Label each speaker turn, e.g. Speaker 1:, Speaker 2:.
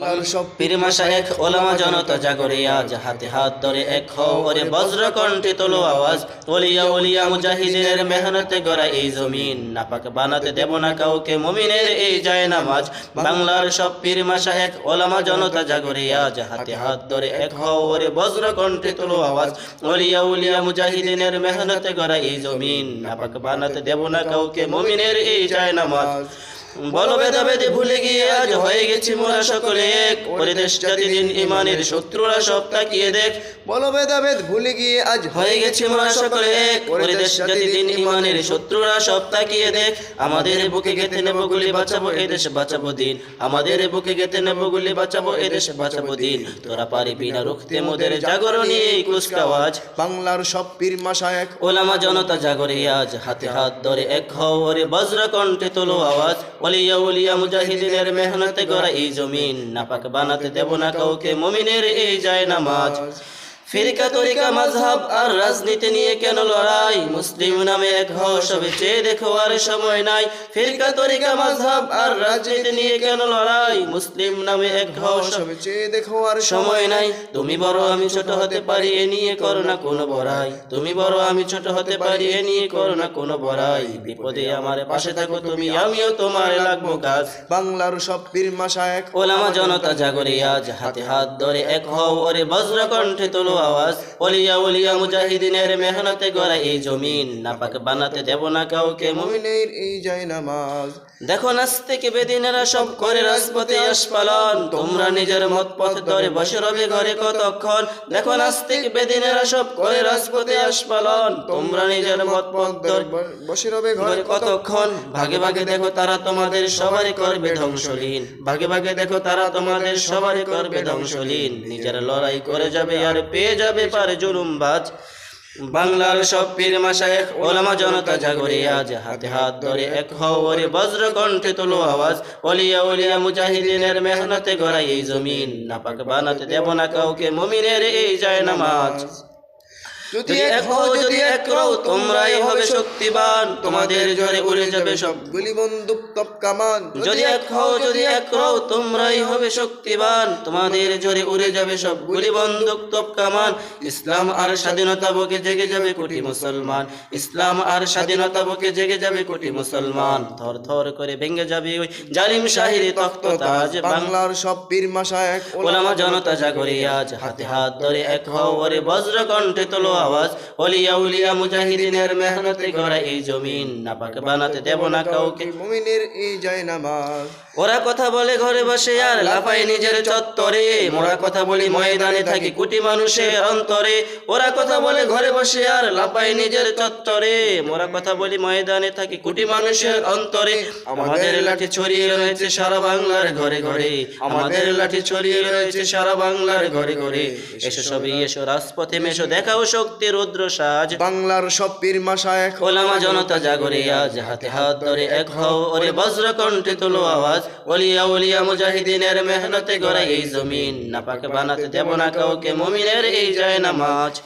Speaker 1: বাংলার সব
Speaker 2: পীরমাশা এক ওলামা জনতা জাগরে আজ হাতে হাত ধরে এক হও ওরে বজ্র কণ্ঠে তোলো আওয়াজ। ওলিয়া ওলিয়া মুজাহিদের মেহনতে গড়া এই জমিন। নাপাক বানাতে দেব না কাউকে মুমিনের এই যায় নামাজ বাংলার সব পীরমাশা এক ওলামা জনতা জাগরে আজ হাতে হাত ধরে এক হও ওরে বজ্র কণ্ঠে তোলো আওয়াজ। ওলিয়া ওলিয়া মুজাহিদিনের মেহনতে গড়া এই জমিন। নাপাক বানাতে দেব না কাউকে মুমিনের এই যায় নামাজ বলো বেদাবেদে ভুলে গিয়ে আজ হয়ে গেছি মোরা সকলে এক। পরিদেশ জাতি দিন ইমানের শত্রুরা সব তাকিয়ে দেখ।
Speaker 1: বলো ভেদাভেদ ভুলে গিয়ে আজ
Speaker 2: হয়ে গেছি মোরা সকলে এক। পরিদেশ জাতি দিন ইমানের শত্রুরা সব তাকিয়ে দেখ। আমাদের বুকে গেতে নেব গুলি বাঁচাবো এ দেশ বাঁচাবো দিন। আমাদের বুকে গেতে নেব গুলি বাঁচাবো এ দেশ বাঁচাবো দিন। তোরা পারিবি না রুখতে মোদের জাগরণী এই কুচকাওয়াজ।
Speaker 1: বাংলার সব পীর মাসায়েক
Speaker 2: ওলামা জনতা জাগরে আজ। হাতে হাত ধরে এক হও ওরে বজ্র কণ্ঠে তোলো আওয়াজ। ওলিয়া উলিয়া মুজাহিদিনের মেহনতে করা এই জমিন। নাপাক বানাতে দেব না কাউকে। মমিনের এই যায় নামাজ। ফিরকা তরিকা মাযহাব আর রাজনীতি নিয়ে কেন লড়াই? মুসলিম নামে এক হও সবে চেয়ে দেখো আর সময় নাই। ফিরকা তরিকা মাযহাব আর রাজনীতি নিয়ে কেন লড়াই? মুসলিম নামে এক হও সবে
Speaker 1: সবে চেয়ে দেখো আর
Speaker 2: সময় নাই। তুমি বড় আমি ছোট হতে পারি এ নিয়ে করো না কোনো বড়াই। তুমি বড় আমি ছোট হতে পারি এ নিয়ে করো না কোনো বড়াই। বিপদে আমার পাশে থাকো তুমি আমিও তোমার লাগবো কাজ।
Speaker 1: বাংলার সব পীর মাসায়েক
Speaker 2: ওলামা জনতা জাগরে আজ হাতে হাত ধরে এক হও ওরে বজ্র কণ্ঠে তোলো। আওয়াজ। মুজাহিদিনের মেহনতে গড়া এই জমিন। নাপাক বানাতে দেব না কাউকে।
Speaker 1: মুমিনের এই যায় নামাজ
Speaker 2: দেখো নাস্তিক বেদিনেরা সব করে রাজপথে আস পালন তোমরা নিজের মত পথ ধরে বসে রবে ঘরে কতক্ষণ? দেখো নাস্তিক বেদিনেরা সব করে রাজপথে আস পালন তোমরা নিজের মত পথ ধরে
Speaker 1: বসে রবে ঘরে
Speaker 2: কতক্ষণ? ভাগে ভাগে দেখো তারা তোমাদের সবারই করবে ধ্বংসলীন। ভাগে ভাগে দেখো তারা তোমাদের সবারই করবে ধ্বংসলীন। নিজের লড়াই করে যাবে আর পেয়ে যাবে পারে জুলুমবাজ। বাংলার সব পীর মাসায়েখ ওলামা জনতা জাগরে আজ হাতে হাত ধরে এক হওয়ারে বজ্র কণ্ঠে তোলো আওয়াজ। অলিয়া অলিয়া মুজাহিদিনের মেহনতে গড়াই এই জমিন। নাপাক বানাতে দেব না কাউকে, মমিনের এই যায় নামাজ
Speaker 1: যদি
Speaker 2: এক হও যদি এক রও তোমরাই হবে শক্তিবান। তোমাদের জোরে উড়ে যাবে সব
Speaker 1: গুলি বন্দুক তপ কামান।
Speaker 2: যদি এক হও যদি এক রও তোমরাই হবে শক্তিবান। তোমাদের জোরে উড়ে যাবে সব গুলি বন্দুক তোপ কামান। ইসলাম আর স্বাধীনতা বুকে জেগে যাবে কোটি মুসলমান। ইসলাম আর স্বাধীনতা বুকে জেগে যাবে কোটি মুসলমান। থর থর করে ভেঙে যাবে ওই জালিম শাহিরি তখ্ত তাজ
Speaker 1: বাংলার সব পীর মাসায়েক
Speaker 2: ওলামা জনতা জাগরে আজ হাতে হাত ধরে এক হও ওরে বজ্র কণ্ঠে তোলো আওয়াজ ওলিয়া উলিয়া মুজাহিদিনের মেহনতে গড়া এই জমিন নাপাক বানাতে দেব না কাউকে।
Speaker 1: মুমিনের এই যায় নামাজ
Speaker 2: ওরা কথা বলে ঘরে বসে আর লাফাই নিজের চত্বরে। মোরা কথা বলি ময়দানে থাকি কোটি মানুষের অন্তরে। ওরা কথা বলে ঘরে বসে আর লাফাই নিজের চত্বরে। মোরা কথা বলি ময়দানে থাকি কোটি মানুষের অন্তরে। আমাদের লাঠি ছড়িয়ে রয়েছে সারা বাংলার ঘরে ঘরে। আমাদের লাঠি ছড়িয়ে রয়েছে সারা বাংলার ঘরে ঘরে। এসো সবই এসো রাজপথে মেশো দেখাও শক্তি রুদ্র সাজ।
Speaker 1: বাংলার সব পীর মাসায়
Speaker 2: ওলামা জনতা জাগরিয়া আজ হাতে হাত ধরে এক হও। ওরে বজ্র কণ্ঠে তুলো আওয়াজ। ওলিয়া ওলিয়া মুজাহিদিনের মেহনতে গড়া এই জমিন। নাপাকে বানাতে দেব না কাউকে। মুমিনের এই যায় নামাজ।